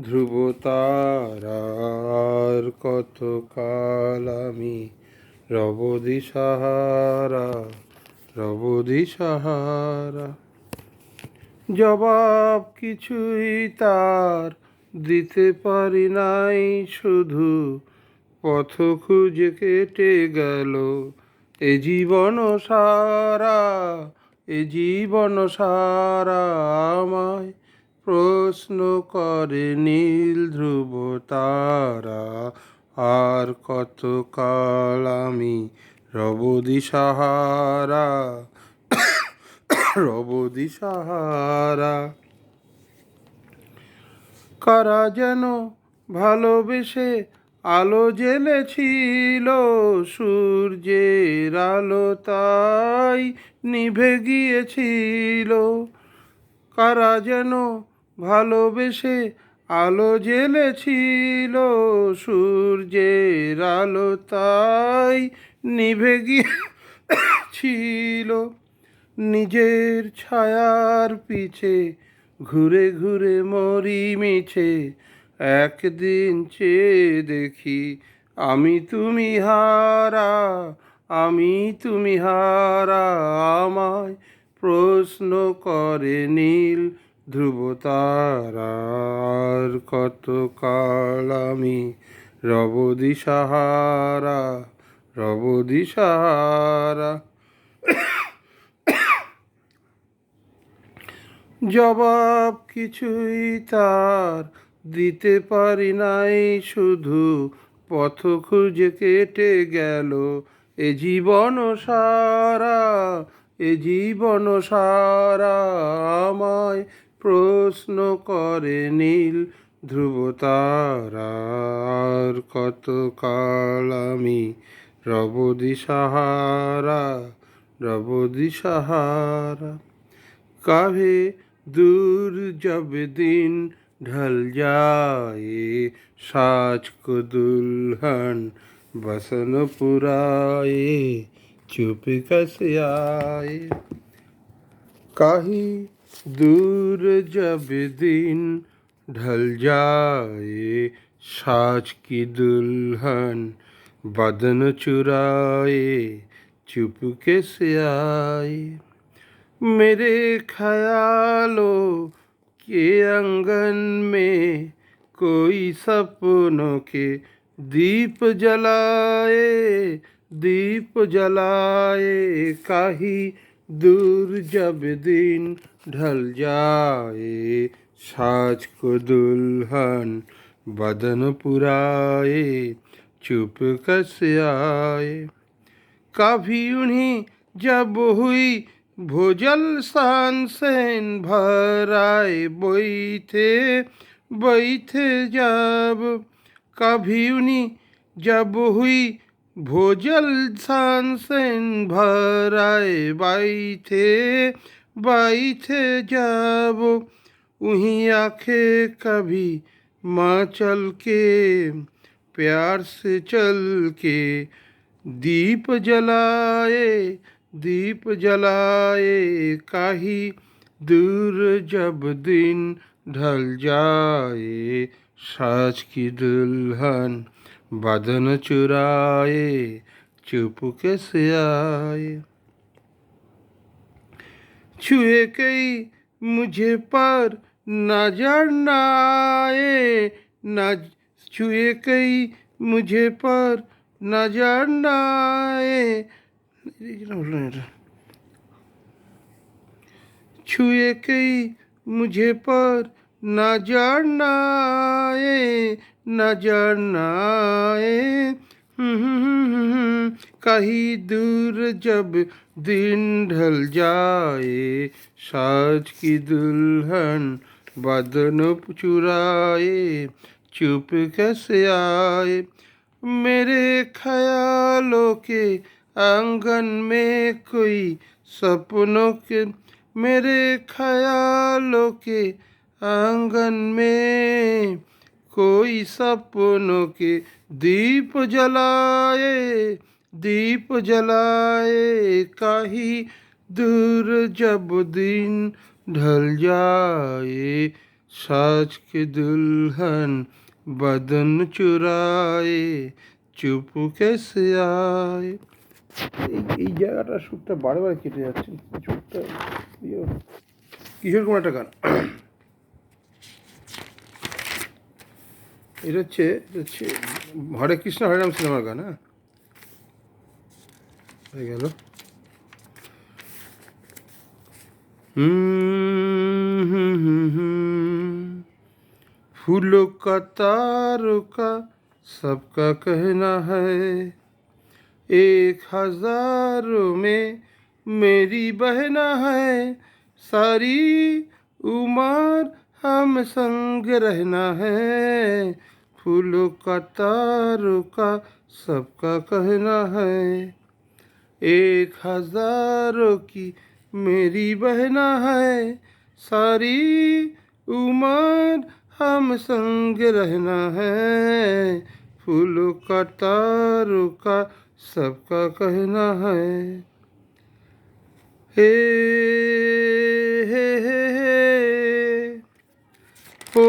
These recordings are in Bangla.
ধ্রুব তারার কত কাল আমি রবদি সাহারা রবদি সাহারা। জবাব কিছুই তার দিতে পারি নাই, শুধু পথ খুঁজে কেটে গেল এ জীবন সারা, এ জীবন সারা আমায়। প্রশ্ন করে নীল ধ্রুব তারা, আর কত কাল আমি রবদি সাহারা রবদি সাহারা কারা যেন ভালোবেসে আলো জ্বেলেছিল সূর্যের আলো তাই নিভে গিয়েছিল। কারা যেন ভালোবেসে আলো জ্বেলেছিল সূর্যের আলো তাই নিভে গিয়েছিল। নিজের ছায়ার পিছে ঘুরে ঘুরে মরি মিছে, একদিন চেয়ে দেখি আমি তুমি হারা, আমি তুমি হারা, আমায় প্রশ্ন করে নীল ধ্রুব তারার কত কাল আমি রবদি সাহারা রবদি সাহারা। জবাব কিছুই তার দিতে পারি নাই, শুধু পথ খুঁজে কেটে গেল এ জীবন সারা, এ জীবন সারা আমায় প্রশ্ন করে নীল ধ্রুব কত কলামী আমি রবদি সাহারা রবদি সাহারা? কাভে দূর জব দিন ঢল যায়, সাজ কো দুলহন বসন পুরায়ে, চুপ কাহি दूर जब दिन ढल जाए साज की दुल्हन बदन चुराए, चुपके से आए। मेरे ख्यालों के अंगन में कोई सपनों के दीप जलाए दीप जलाए, काही दूर जब दिन ढल जाए साज को दुल्हन बदन पुराए चुप कैसे आए कभी उन्हीं जब हुई ভোজল সানসেন ভরায় বইতে বইতে যাব কভি উনি जब हुई भोजल सानसेन भराए बाई थे बाई थे जब वहीं आखे कभी माँ चल के, प्यार से चल के दीप जलाए दीप जलाए काही दूर जब दिन ढल जाए साज की दुल्हन बदन चुराए, चुप कैसे आए? छुए कई मुझे पर नज़र न आए, न छुए कई मुझे पर नज़र न आए। छुए कई मुझे पर नज़र न आए, नज़र न आए। कहीं दूर जब दिन ढल जाए, साज की दुल्हन बदन चुराए, चुप कैसे आए? मेरे ख्यालों के आँगन में कोई सपनों के, मेरे ख्यालों के आंगन में कोई सपनों के दीप जलाए दीप जलाए काही दूर जब दिन ढल जाए साज के दुल्हन बदन চুরায়ে চুপ कैसे आए এই এই জায়গাটা সুরটা বারবার কেটে যাচ্ছে সুরটা ইয়ে, কিশোর কুমার একটা গান এটা হচ্ছে এটা হচ্ছে হরে কৃষ্ণ হরে রাম সিনেমার গান হ্যাঁ হয়ে গেল हम्म, हम्म, हम्म, हम्म। फूलों का तारों का सबका कहना है एक हजारों में मेरी बहना है सारी उम्र हम संग रहना है फूलों का तारों का सबका कहना है। एक हज़ारों की मेरी बहना है। सारी उम्र हम संग रहना है। फूलों का तारों का सबका कहना है। हे हे हे हो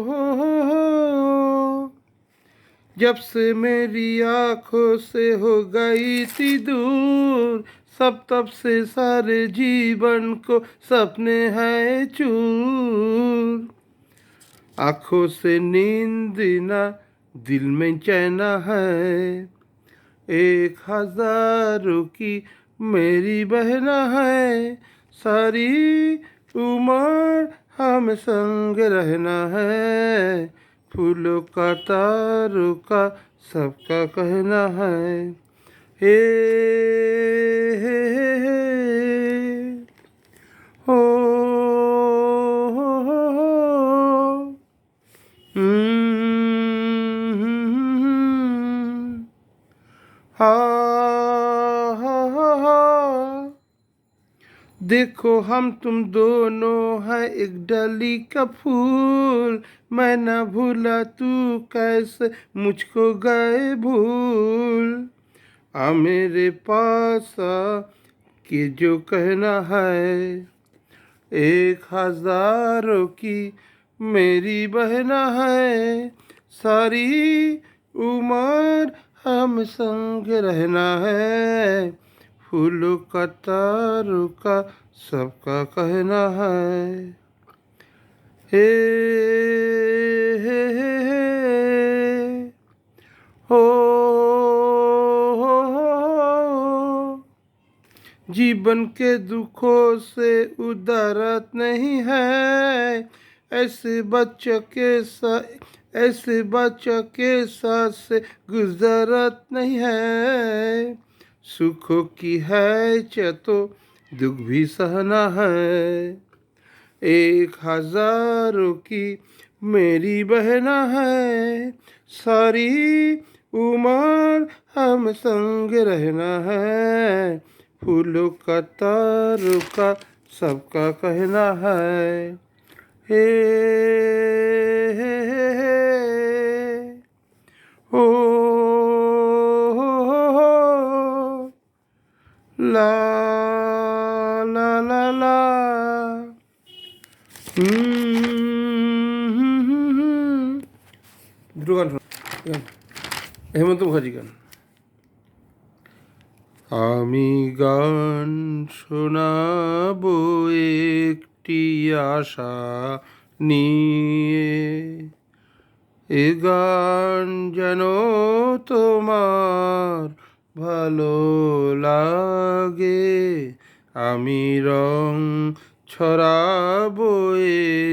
हो हो हो जब से मेरी आँखों से हो गई थी दूर, सब तब से सारे जीवन को सपने हैं चूर। आँखों से नींद ना, दिल में चैना है। एक हज़ारों की मेरी बहना है। सारी उम्र हम संग रहना है। फूलों का तारों का सबका कहना है। हे हे हे हे हो। हो हो हो हम्म, हम्म, हम्म, हा हा हा हा देखो हम तुम दोनों हैं एक डली का फूल। मैं न भूला तू कैसे मुझको गए भूल। आ मेरे पास कि जो कहना है। एक हज़ारों की मेरी बहना है। सारी उम्र हम संग रहना है। फूलों का तारों का सबका कहना है। हे हे हे हे, हो जीवन के दुखों से उदारत नहीं है। ऐसे बच्चों के साथ ऐसे बच्चों के साथ से गुजरत नहीं है। सुखों की है चतो, दुख भी सहना है। एक हज़ारों की मेरी बहना है, सारी उमर हम संग रहना है। फूलों का, तारों का, सबका कहना है। हे हे हे हे লা লা লা হেমন্ত মুখার্জি গান। আমি গান শোনাব একটি আশা নিয়ে। এ গান যেন তোমার ভালো লাগে। আমি রং ছড়াবো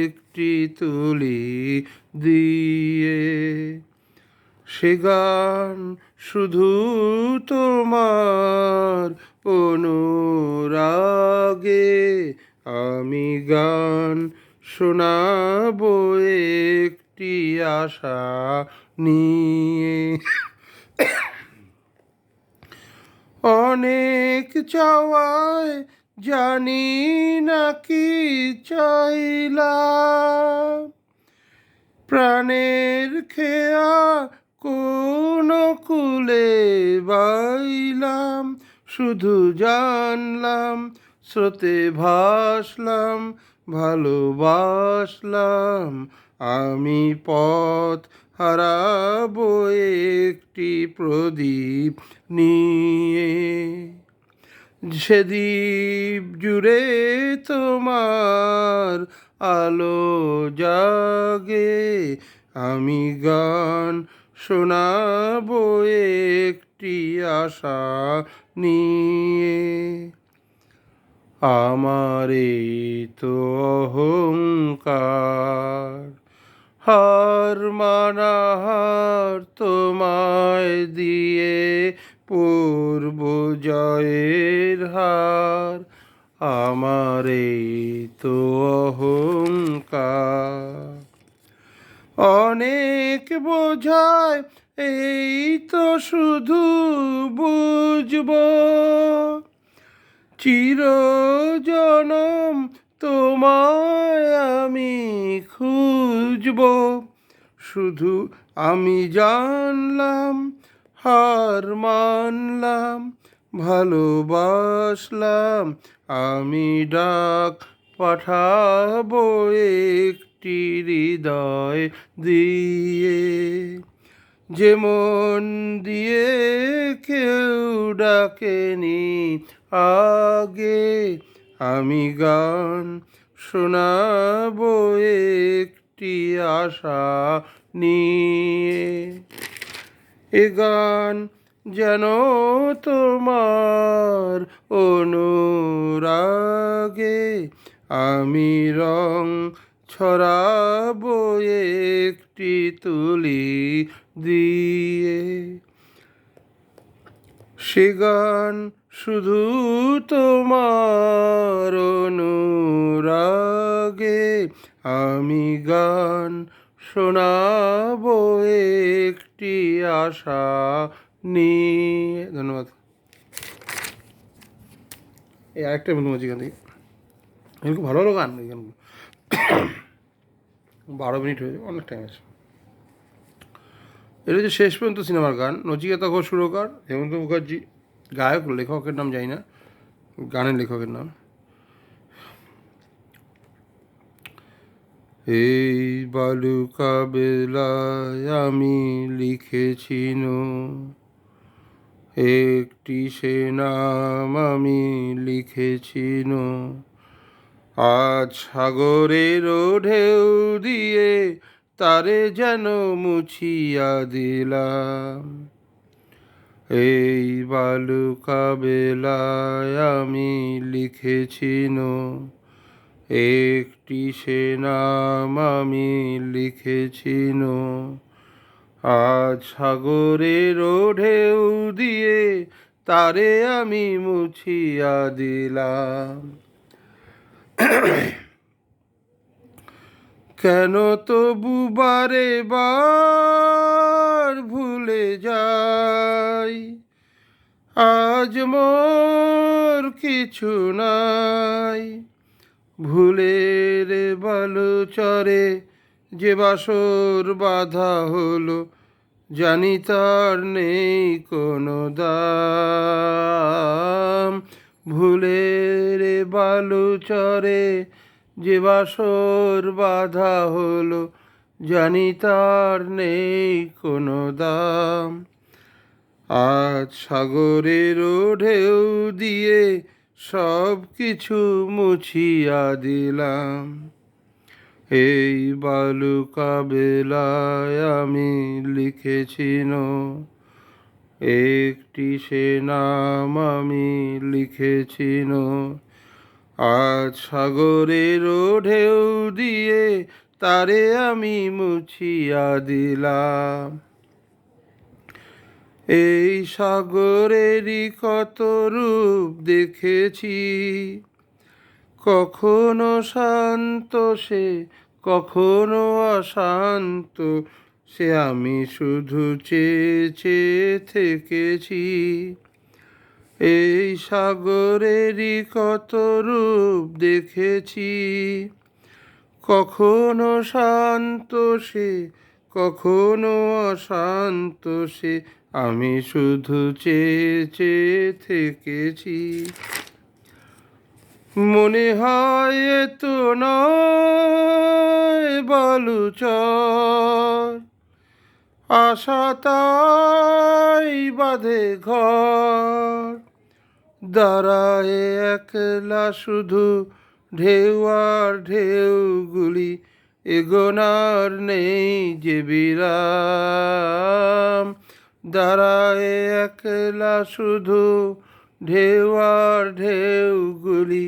একটি তুলি দিয়ে। সে গান শুধু তোমার অনুরাগে। আমি গান শোনাব একটি আশা নিয়ে। অনেক চাওয়ায় জানি না কি চাইলাম। প্রাণের খেয়া কোন কুলে বাইলাম, শুধু জানলাম, স্রোতে ভাসলাম, ভালোবাসলাম আমি পথ হারাবো একটি প্রদীপ নিয়ে। সেদীপ জুড়ে তোমার আলো জাগে, আমি গান শোনাব একটি আশা নিয়ে। আমার তো অহংকার। হার মানাহার তোমায় দিয়ে পূর্ব জয়ের হার। আমার তো অহংকার। অনেক বোঝায়, এই তো শুধু বুঝব। চিরজনম তোমায় আমি খুঁজব। শুধু আমি জানলাম, হার মানলাম, ভালোবাসলাম, আমি ডাক পাঠাবো একটি হৃদয় দিয়ে। যেমন দিয়ে কেউ ডাকেনি আগে আমি গান শোনাবো একটি আশা নিয়ে। এ গান যেন তোমার অনুরাগে আমি রং ছড়াবো একটি তুলি দিয়ে। সে গান শুধু তোমার অনুরাগে আমি গান শোনাব একটি আশা নিয়ে। ধন্যবাদ। এই আরেকটা মধুমাছি গান থেকে খুব ভালো ভালো গান এই গানগুলো বারো মিনিট হয়েছে অনেক টাইম আছে। এটা হচ্ছে শেষ পর্যন্ত সিনেমার গান। নচিকেতা ঘোষ সুরকার, হেমন্ত মুখার্জি গায়ক, লেখকের নাম জানি না, গানের লেখকের নাম। এই বালুকা বেলায় আমি লিখেছিন একটি সে নাম আমি লিখেছিন আজ সাগরের ঢেউ দিয়ে তারে যেন মুছিয়া দিলাম। এই বালুকা বেলায় আমি লিখেছিন একটি সে নাম আমি লিখেছিন আজ সাগরের ঢেউ দিয়ে তারে আমি মুছিয়া দিলাম। কেন তবু বারে বার ভুলে যাই? আজ মোর কিছু নাই। ভুলের বালুচরে যে বাসর বাধা হলো, জানি তার নেই কোনো দাম। ভুলের বালুচরে যে বাসর বাধা হলো, জানি তার নেই কোনো দাম। আজ সাগরের ঢেউ দিয়ে সব কিছু মুছিয়া দিলাম। এই বালুকা বেলায় আমি লিখেছিন একটি সে নাম আমি লিখেছিন আজ সাগরের ঢেউ দিয়ে তারে আমি মুছিয়া দিলাম। এই সাগরেরই কত রূপ দেখেছি। কখনো শান্ত সে, কখনো অশান্ত সে, আমি শুধু চেয়ে চেয়ে থেকেছি। এই সাগরেরই কত রূপ দেখেছি। কখনো শান্ত সে, কখনো অশান্ত সে, আমি শুধু চেয়ে চেয়ে থেকেছি। মনে হয় তো নয় বালুচর। আশা তাই বাঁধে ঘর। দাঁড়ায় একলা শুধু ঢেউ আর ঢেউগুলি এগোনার নেই যে বিরাম। দাঁড়ায় একলা শুধু ঢেউ আর ঢেউগুলি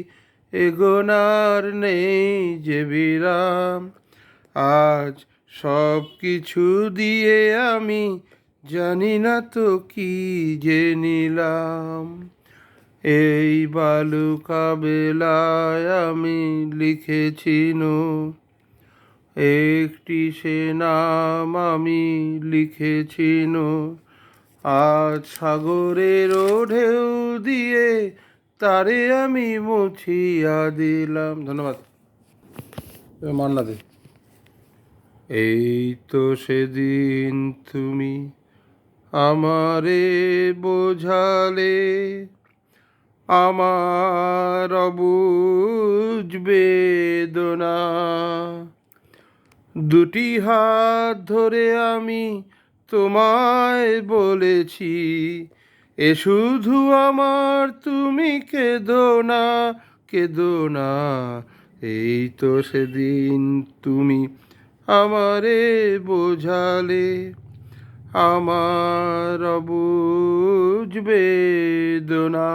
এগোনার নেই যে বিরাম। আজ সব কিছু দিয়ে আমি জানি না তো কি যে নিলাম। এই বালুকা বেলায় আমি লিখেছি একটি সে নাম আমি লিখেছি আজ সাগরের ঢেউ দিয়ে তারে আমি মুছিয়া দিলাম। ধন্যবাদ। মান্না দে। এই তো সেদিন তুমি আমারে বোঝালে আমার অবুঝ বেদনা। দুটি হাত ধরে আমি তোমায় বলেছি, এ শুধু আমার তুমি কেঁদো না কেঁদো না। এই তো সেদিন তুমি আমারে বোঝালে। আমার অবুঝ বেদনা।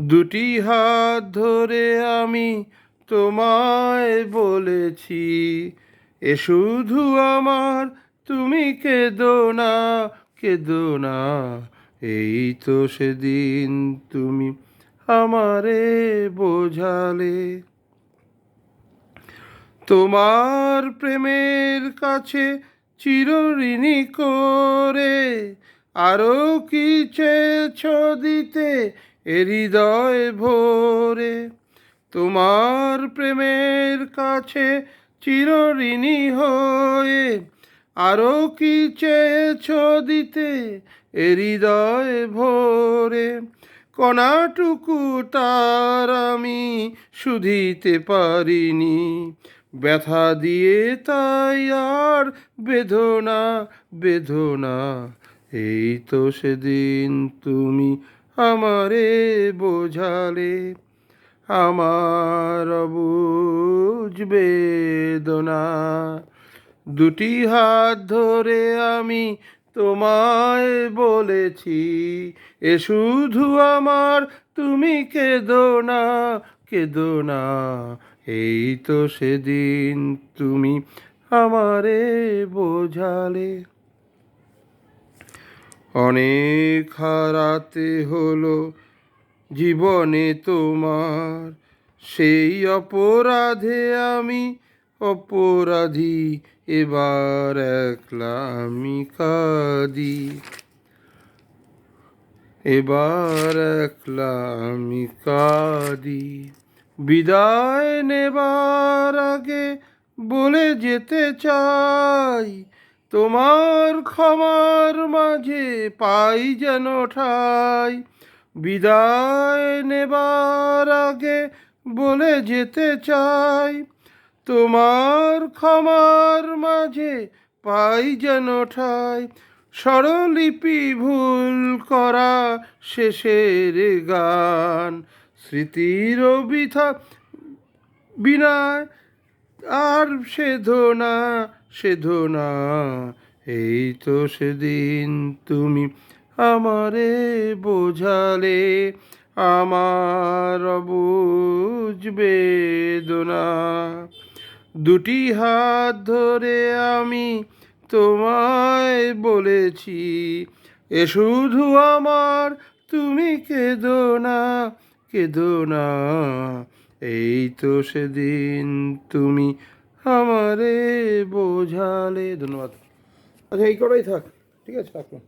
দুটি হাত ধরে আমি তোমায় বলেছি, এ শুধু আমার, তুমি কেঁদো না কেঁদো না। এই তো সেদিন তুমি আমারে বোঝালে। তোমার প্রেমের কাছে চিরঋণী করে আরও কি চেয়েছ দিতে হৃদয় ভোরে। তোমার প্রেমের কাছে চিরঋণী হয়ে আরও কি চেয়েছ দিতে হৃদয় ভোরে। কণাটুকু তার আমি শুধিতে পারিনি। ব্যথা দিয়ে তাই আর বেদনা বেদনা। এই তো সেদিন তুমি আমারে বোঝালে, আমার বুঝ বেদনা। দুটি হাত ধরে আমি তোমায় বলেছি, এ শুধু আমার, তুমি কেঁদো না কেঁদো না। এই তো সেদিন তুমি আমারে বোঝালে। অনেক হারাতে হলো জীবনে তোমার। সেই অপরাধে আমি অপরাধী, এবার একলা আমি কাঁদি। এবার একলা আমি কাঁদি। বিদায় নেবার আগে বলে যেতে চাই। তোমার ক্ষমার মাঝে পাই যেন ঠাই। বিদায় নেবার আগে বলে যেতে চাই। তোমার ক্ষমার মাঝে পাই যেন ঠাই। স্বরলিপি ভুল করা শেষের গান। স্মৃতির বিথা বিনায় আর সেধনা সেধনা এই তো সেদিন তুমি আমারে বোঝালে, আমার বুঝ বেদনা। দুটি হাত ধরে আমি তোমায় বলেছি, এ শুধু আমার, তুমি কেঁদো না। কেঁদো না এই তো সেদিন তুমি আমারে বোঝালে। ধন্যবাদ। আচ্ছা এই কটাই থাক। ঠিক আছে রাখুন